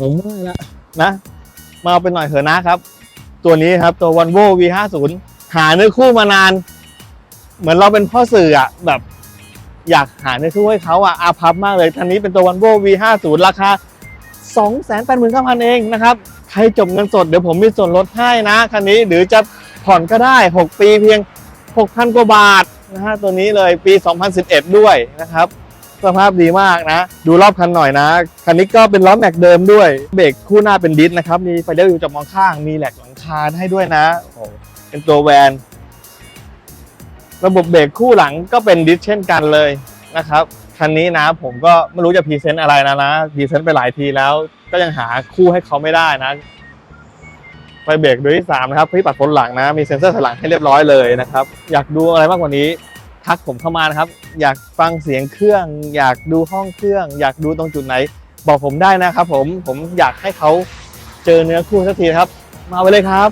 ผมไม่ละนะ มาเอาไปหน่อยเถอะนะครับ ตัวนี้ครับตัว Volvo V50 หาเนื้อคู่มานาน เหมือนเราเป็นพ่อสื่ออะแบบ อยากหาเนื้อคู่ให้เขาอะอาพับมากเลยทันนี้เป็นตัว Volvo V50 ราคา 289,000 เองนะครับ ใครจบเงินสดเดี๋ยวผมมีส่วนลดให้นะคันนี้หรือจะผ่อนก็ได้ 6 ปีเพียง 6,000 กว่าบาทนะฮะตัวนี้เลยปี 2011 ด้วยนะครับ สภาพดีมากนะ ดูรอบคันหน่อยนะ คันนี้ก็เป็นล้อแม็กเดิมด้วย เบรกคู่หน้าเป็นดิสนะครับ มีไฟเลี้ยวอยู่จากมองข้าง มีแหลกหลังคาให้ด้วยนะโอ้โหเป็นตัวแวนระบบเบรกคู่หลังก็เป็นดิสเช่นกันเลยนะครับ คันนี้นะผมก็ไม่รู้จะพรีเซนต์อะไรนะนะพรีเซนต์ไปหลายทีแล้ว ก็ยังหาคู่ให้เขาไม่ได้นะไฟเบรกดวที่สามนะครับที่ปัดพ้นหลังนะ มีเซ็นเซอร์ถอยหลังให้เรียบร้อยเลยนะครับ อยากดูอะไรมากกว่านี้ ทักผมเข้ามานะครับ อยากฟังเสียงเครื่อง อยากดูห้องเครื่อง อยากดูตรงจุดไหน บอกผมได้นะครับผมผมอยากให้เขาเจอเนื้อคู่สักทีครับ มาไปเลยครับ